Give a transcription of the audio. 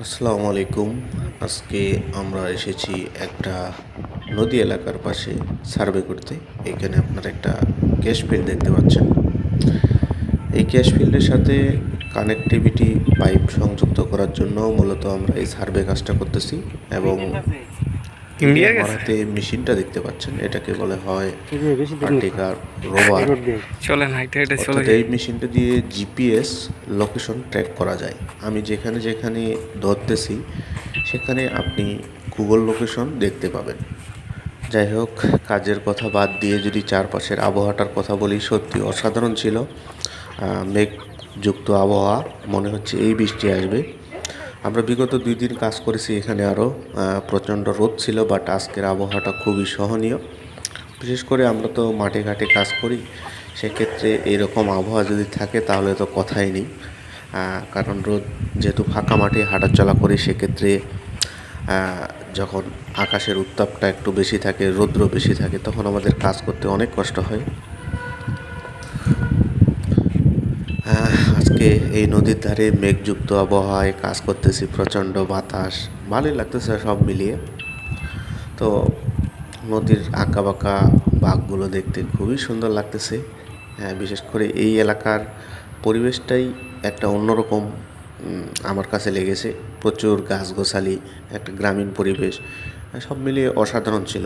আসসালামু আলাইকুম। আজকে আমরা এসেছি একটা নদী এলাকার পাশে সার্ভে করতে। এখানে আপনার একটা ক্যাশ ফিল্ড দেখতে পাচ্ছেন। এই ক্যাশ ফিল্ডের সাথে কানেকটিভিটি পাইপ সংযুক্ত করার জন্য মূলত আমরা এই সার্ভে কাজটা করতেছি এবং ইন্ডিয়া আমার হাতে মেশিনটা দেখতে পাচ্ছেন এটাকে বলে হয় আর্টিকার রোভার। চলেন হাইটে হাইটে চলে এই মেশিনটা দিয়ে জিপিএস লোকেশন ট্র্যাক করা যায়। আমি যেখানে যেখানে ধরতেছি সেখানে আপনি গুগল লোকেশন দেখতে পাবেন। যাই হোক কাজের কথা বাদ দিয়ে যদি চারপাশের আবহাওয়াটার কথা বলি সত্যি অসাধারণ ছিল। মেঘযুক্ত আবহাওয়া মনে হচ্ছে এই বৃষ্টি আসবে। আমরা বিগত দুই দিন কাজ করেছি এখানে আরও প্রচণ্ড রোদ ছিল বাট আজকের আবহাওয়াটা খুবই সহনীয়। বিশেষ করে আমরা তো মাঠে ঘাটে কাজ করি, সেক্ষেত্রে এইরকম আবহাওয়া যদি থাকে তাহলে তো কথাই নেই। কারণ রোদ যেহেতু ফাঁকা মাঠে হাঁটাচলা করি, সেক্ষেত্রে যখন আকাশের উত্তাপটা একটু বেশি থাকে, রৌদ্র বেশি থাকে, তখন আমাদের কাজ করতে অনেক কষ্ট হয়। আজকে এই নদীর ধারে মেঘযুক্ত আবহাওয়ায় কাজ করতেছি প্রচণ্ড বাতাস। ভালোই লাগতেছে সব মিলিয়ে। তো নদীর আঁকা বাঁকা বাঘগুলো দেখতে খুবই সুন্দর লাগতেছে। হ্যাঁ বিশেষ করে এই এলাকার পরিবেশটাই একটা অন্যরকম আমার কাছে লেগেছে। প্রচুর গাছগোছালি, একটা গ্রামীণ পরিবেশ, সব মিলিয়ে অসাধারণ ছিল।